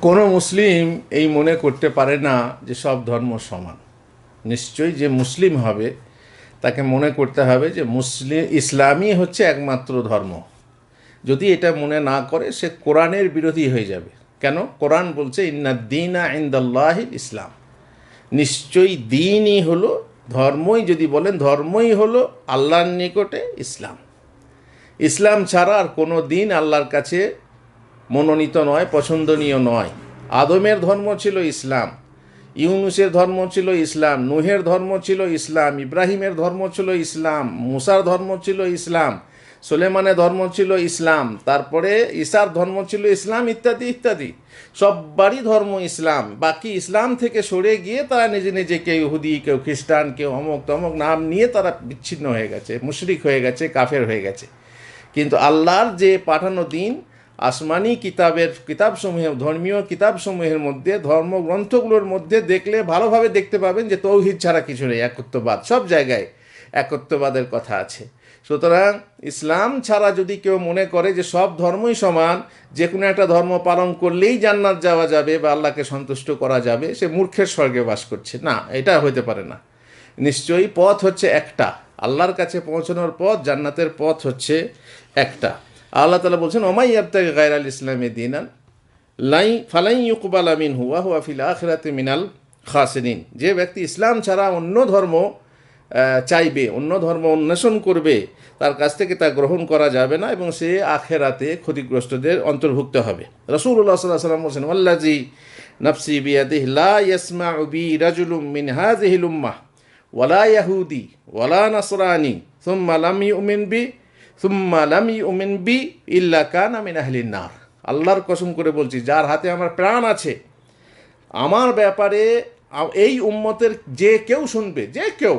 কোনো মুসলিম এই মনে করতে পারে না যে সব ধর্ম সমান। নিশ্চয়ই যে মুসলিম হবে, তাকে মনে করতে হবে যে মুসলিম, ইসলামই হচ্ছে একমাত্র ধর্ম। যদি এটা মনে না করে, সে কোরআনের বিরোধী হয়ে যাবে। কেন? কোরআন বলছে ইন্নাদ্দিনা ইন্দাল্লাহ ইসলাম। নিশ্চয়ই দিনই হলো, ধর্মই যদি বলেন, ধর্মই হলো আল্লাহর নিকটে ইসলাম। ইসলাম ছাড়া আর কোনো দিন আল্লাহর কাছে মনোনীত নয়, পছন্দনীয় নয়। আদমের ধর্ম ছিল ইসলাম, ইউনুসের ধর্ম ছিল ইসলাম, নুহের ধর্ম ছিল ইসলাম, ইব্রাহিমের ধর্ম ছিল ইসলাম, মুসার ধর্ম ছিল ইসলাম, সুলেমানের ধর্ম ছিল ইসলাম, তারপরে ঈশার ধর্ম ছিল ইসলাম, ইত্যাদি ইত্যাদি। সববারই ধর্ম ইসলাম। বাকি ইসলাম থেকে সরে গিয়ে তারা নিজে নিজে কেউ ইহুদি, কেউ খ্রিস্টান, কেউ অমুক তমক নাম নিয়ে তারা বিচ্ছিন্ন হয়ে গেছে, মুশরিক হয়ে গেছে, কাফের হয়ে গেছে। কিন্তু আল্লাহর যে পাঠানো দিন আসমানি কিতাবের কিতাবসমূহের, ধর্মীয় কিতাবসমূহের মধ্যে, ধর্মগ্রন্থগুলোর মধ্যে দেখলে ভালোভাবে দেখতে পাবেন যে তৌহিদ ছাড়া কিছু নেই, একত্ববাদ। সব জায়গায় একত্ববাদের কথা আছে। সুতরাং ইসলাম ছাড়া যদি কেউ মনে করে যে সব ধর্মই সমান, যে কোনো একটা ধর্ম পালন করলেই জান্নাত যাওয়া যাবে বা আল্লাহকে সন্তুষ্ট করা যাবে, সে মূর্খের স্বর্গে বাস করছে। না, এটা হতে পারে না। নিশ্চয়ই পথ হচ্ছে একটা। আল্লাহর কাছে পৌঁছানোর পথ, জান্নাতের পথ হচ্ছে একটা। আল্লাহ তালা বলছেন, ওমাই আবতাকে গায়র আল ইসলামে দিনান, লাই, ফালাই ইউকবাল আমিন হুয়া হুয়া ফিল আখরাতে মিনাল খাসিন যে ব্যক্তি ইসলাম ছাড়া অন্য ধর্ম চাইবে, অন্য ধর্ম অন্বেষণ করবে, তার কাছ থেকে তা গ্রহণ করা যাবে না এবং সে আখেরাতে ক্ষতিগ্রস্তদের অন্তর্ভুক্ত হবে। রসুল্লাহ সাল্লাহ সাল্লাম বলছেন আল্লাজি নফসি বিয়াদিহ, লা ইয়াসমা বি রাজুলুম মিন হাজিহিল উম্মাহ ওয়ালা ইয়াহুদি ওয়ালা নাসরানি, সুম্মা লাম ইউমিন বি বি আল্লাহর কসম করে বলছি, যার হাতে আমার প্রাণ আছে, আমার ব্যাপারে এই উম্মতের যে কেউ শুনবে, যে কেউ,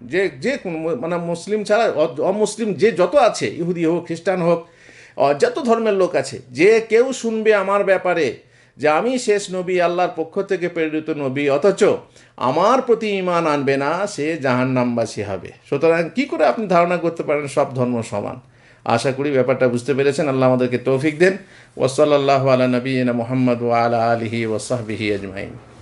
যে যে কোনো মানে মুসলিম ছাড়া অমুসলিম যে যত আছে, ইহুদি হোক, খ্রিস্টান হোক যত ধর্মের লোক আছে, যে কেউ শুনবে আমার ব্যাপারে যে আমি শেষ নবী, আল্লাহর পক্ষ থেকে প্রেরিত নবী, অথচ আমার প্রতি ইমান আনবে না, সে জাহান্নামবাসী হবে। সুতরাং কি করে আপনি ধারণা করতে পারেন সব ধর্ম সমান? আশা করি ব্যাপারটা বুঝতে পেরেছেন। আল্লাহ আমাদেরকে তৌফিক দেন। ওসলাল্লাহ আলা নবীনা মোহাম্মদ ওয়ালা আলহি ওসাহবিহি আজমাইন।